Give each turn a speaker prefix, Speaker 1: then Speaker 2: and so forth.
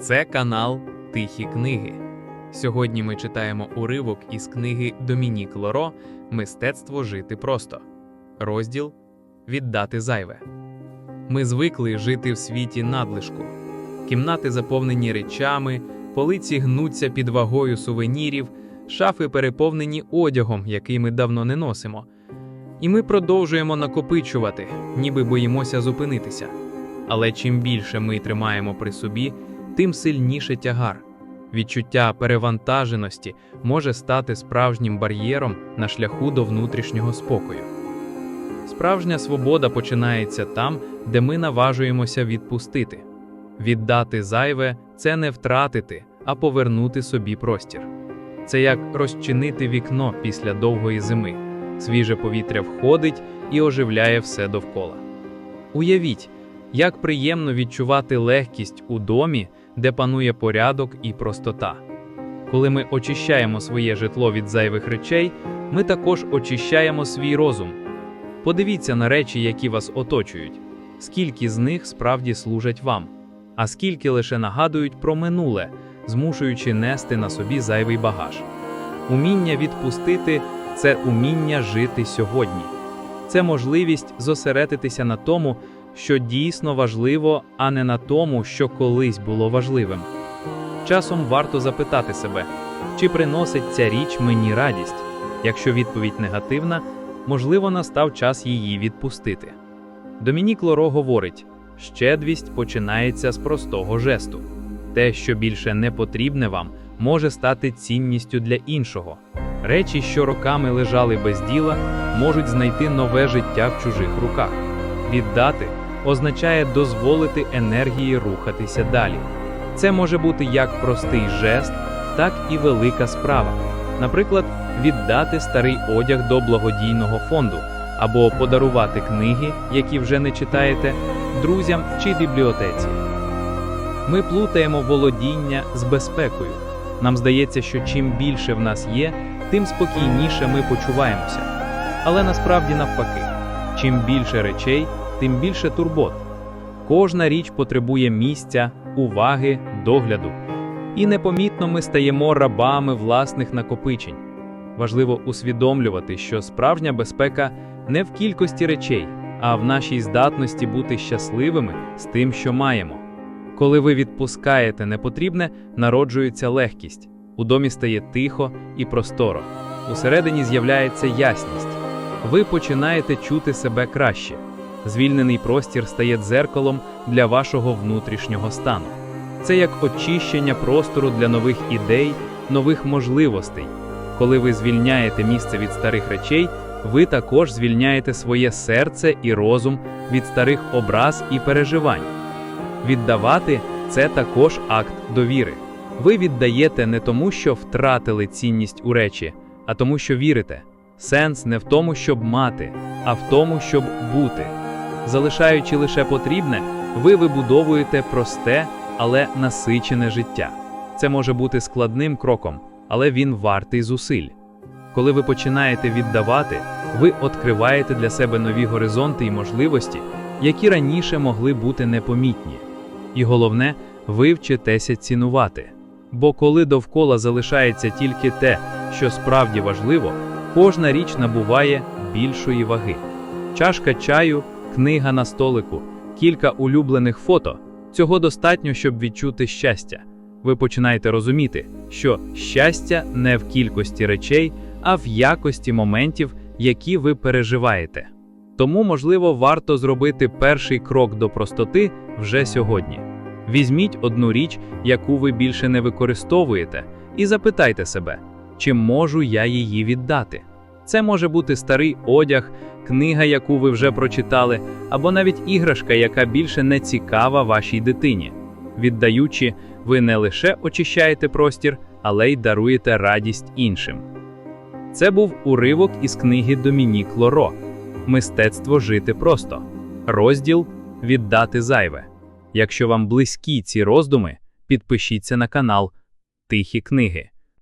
Speaker 1: Це канал Тихі книги. Сьогодні ми читаємо уривок із книги Домінік Лоро Мистецтво жити просто. Розділ Віддати зайве. Ми звикли жити в світі надлишку. Кімнати заповнені речами, полиці гнуться під вагою сувенірів, шафи переповнені одягом, який ми давно не носимо. І ми продовжуємо накопичувати, ніби боїмося зупинитися. Але чим більше ми тримаємо при собі, тим сильніше тягар. Відчуття перевантаженості може стати справжнім бар'єром на шляху до внутрішнього спокою. Справжня свобода починається там, де ми наважуємося відпустити. Віддати зайве це не втратити, а повернути собі простір. Це як розчинити вікно після довгої зими. Свіже повітря входить і оживляє все довкола. Уявіть, як приємно відчувати легкість у домі, де панує порядок і простота. Коли ми очищаємо своє житло від зайвих речей, ми також очищаємо свій розум. Подивіться на речі, які вас оточують, скільки з них справді служать вам, а скільки лише нагадують про минуле, змушуючи нести на собі зайвий багаж. Уміння відпустити це уміння жити сьогодні. Це можливість зосередитися на тому, що дійсно важливо, а не на тому, що колись було важливим. Часом варто запитати себе, чи приносить ця річ мені радість. Якщо відповідь негативна, можливо, настав час її відпустити. Домінік Лоро говорить: щедрість починається з простого жесту. Те, що більше не потрібне вам, може стати цінністю для іншого. Речі, що роками лежали без діла, можуть знайти нове життя в чужих руках. Віддати означає дозволити енергії рухатися далі. Це може бути як простий жест, так і велика справа. Наприклад, віддати старий одяг до благодійного фонду або подарувати книги, які вже не читаєте, друзям чи бібліотеці. Ми плутаємо володіння з безпекою. Нам здається, що чим більше в нас є, тим спокійніше ми почуваємося. Але насправді навпаки, чим більше речей, тим більше турбот. Кожна річ потребує місця, уваги, догляду. І непомітно ми стаємо рабами власних накопичень. Важливо усвідомлювати, що справжня безпека не в кількості речей, а в нашій здатності бути щасливими з тим, що маємо. Коли ви відпускаєте непотрібне, народжується легкість. У домі стає тихо і просторо. Усередині з'являється ясність. Ви починаєте чути себе краще. Звільнений простір стає дзеркалом для вашого внутрішнього стану. Це як очищення простору для нових ідей, нових можливостей. Коли ви звільняєте місце від старих речей, ви також звільняєте своє серце і розум від старих образ і переживань. Віддавати це також акт довіри. Ви віддаєте не тому, що втратили цінність у речі, а тому, що вірите. Сенс не в тому, щоб мати, а в тому, щоб бути. Залишаючи лише потрібне, ви вибудовуєте просте, але насичене життя. Це може бути складним кроком, але він вартий зусиль. Коли ви починаєте віддавати, ви відкриваєте для себе нові горизонти і можливості, які раніше могли бути непомітні. І головне, ви вчитеся цінувати. Бо коли довкола залишається тільки те, що справді важливо, кожна річ набуває більшої ваги. Чашка чаю, книга на столику, кілька улюблених фото цього достатньо, щоб відчути щастя. Ви починаєте розуміти, що щастя не в кількості речей, а в якості моментів, які ви переживаєте. Тому, можливо, варто зробити перший крок до простоти вже сьогодні. Візьміть одну річ, яку ви більше не використовуєте, і запитайте себе, чи можу я її віддати. Це може бути старий одяг, книга, яку ви вже прочитали, або навіть іграшка, яка більше не цікава вашій дитині. Віддаючи, ви не лише очищаєте простір, але й даруєте радість іншим. Це був уривок із книги Домінік Лоро Мистецтво жити просто. Розділ Віддати зайве. Якщо вам близькі ці роздуми, підпишіться на канал Тихі книги.